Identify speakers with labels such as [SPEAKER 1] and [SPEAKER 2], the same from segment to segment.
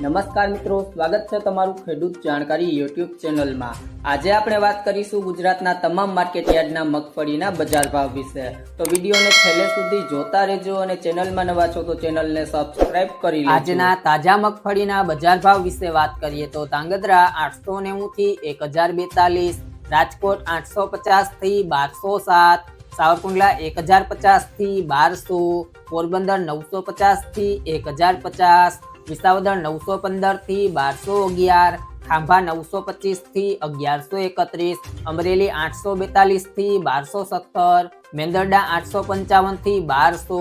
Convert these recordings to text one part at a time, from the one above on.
[SPEAKER 1] નમસ્કાર મિત્રો, સ્વાગત છે તમારું ખેડૂત જાણકારી યુટ્યુબ ચેનલમાં. આજે આપણે વાત કરીશું ગુજરાતના તમામ માર્કેટ યાર્ડના મગફળીના બજાર ભાવ વિશે. તો વિડીયોને છેલ્લે સુધી જોતા રહેજો અને ચેનલમાં નવા છો તો ચેનલને સબસ્ક્રાઇબ કરી લો આજના તાજા મગફળીના બજાર ભાવ વિશે વાત કરીએ તો ધાંગધ્રા આઠસો નેવું થી એક હજાર બેતાલીસ, રાજકોટ આઠસો પચાસથી બારસો સાત, સાવરકુંડલા એક હજાર પચાસથી બારસો, પોરબંદર નવસો પચાસથી એક હજાર પચાસ વિસાવદર નવસો પંદરથી બારસો અગિયાર, ખાંભા નવસો પચીસથી અગિયારસો એકત્રીસ, અમરેલી આઠસો બેતાલીસથી બારસો સત્તર, મેંદરડા આઠસો પંચાવનથી બારસો,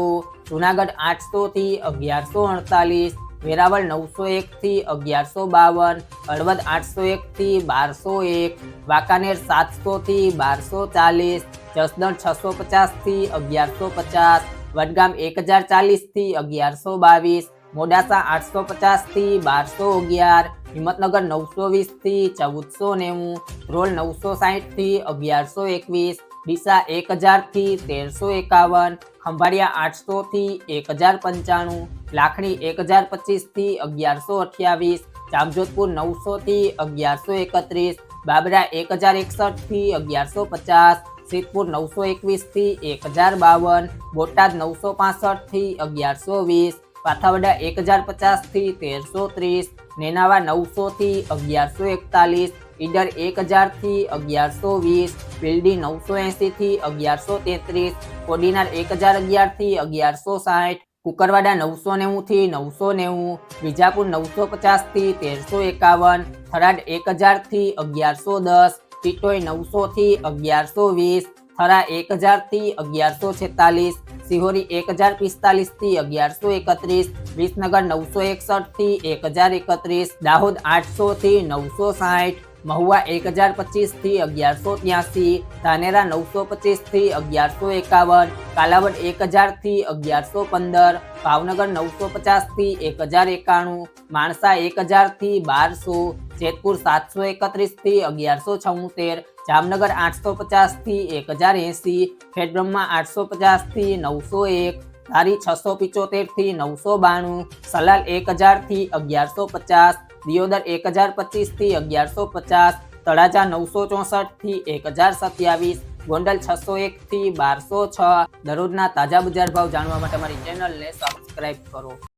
[SPEAKER 1] જુનાગઢ આઠસો થી અગિયારસો અડતાલીસ, વેરાવળ નવસો એક થી અગિયારસો બાવન, હળવદ આઠસો એક થી બારસો એક, વાંકાનેર સાતસો થી બારસો ચાલીસ, જસદણ છસો પચાસથી અગિયારસો પચાસ, વડગામ એક હજાર ચાલીસથી અગિયારસો બાવીસ મોડાસા આઠસો પચાસથી બારસો અગિયાર, હિંમતનગર નવસો વીસથી ચૌદસો નેવું ધ્રોલ નવસો સાહીઠથી અગિયારસો એકવીસ, ડીસા એક હજારથી તેરસો એકાવન, ખંભાળિયા આઠસો થી એક હજાર પંચાણું, લાખણી એક હજાર પચીસથી અગિયારસો અઠ્યાવીસ, જામજોધપુર નવસો થી અગિયારસો એકત્રીસ, બાબરા એક હજાર એકસઠથી અગિયારસો પચાસ, સિદ્ધપુર નવસો એકવીસથી એક હજાર બાવન, બોટાદ નવસો પાસઠથી અગિયારસો વીસ પાથાવડા એક હજાર પચાસથી તેરસો ત્રીસ નેનાવા નવસો થી અગિયારસો એકતાલીસ ઈડર એક હજારથી અગિયારસો વીસ બિલ્ડી નવસો એંસીથી અગિયારસો તેત્રીસ કોડીનાર એક હજાર અગિયારથી અગિયારસો સાઠ કુકરવાડા નવસો નેવું થી નવસો નેવું વિજાપુર નવસો પચાસથી તેરસો એકાવન થરાદ એક હજારથી અગિયારસો દસ ટીટોઈ નવસો થી અગિયારસો વીસ થરા એક હજારથી અગિયારસો છેતાલીસ સિહોરી એક હજાર પિસ્તાલીસથી અગિયારસો એકત્રીસ, વિસનગર નવસો એકસઠથી એક હજાર એકત્રીસ, દાહોદ આઠસો થી નવસો સાઠ મહુવા એક હજાર પચીસથી અગિયારસો ત્યાસી, ધાનેરા નવસો પચીસથી અગિયારસો એકાવન, કાલાવડ એક હજારથી અગિયારસો પંદર, ભાવનગર નવસો પચાસથી એક હજાર એકાણું, માણસા એક હજારથી બારસો, જેતપુર સાતસો એકત્રીસથી અગિયારસો છોતેર જામનગર આઠસો પચાસથી એક હજાર એંસી ખેડબ્રહ્મા આઠસો પચાસથી નવસો એક, ધારી છસો પિચોતેરથી નવસો બાણું, સલાલ એક હજારથી અગિયારસો પચાસ દિયોદર એક હજાર પચીસથી અગિયારસો પચાસ તળાજા નવસો ચોસઠથી એક હજાર સત્યાવીસ ગોંડલ છસો એક થી બારસો છ, દરરોજના તાજા બજાર ભાવ જાણવા માટે અમારી ચેનલને સબસ્ક્રાઇબ કરો.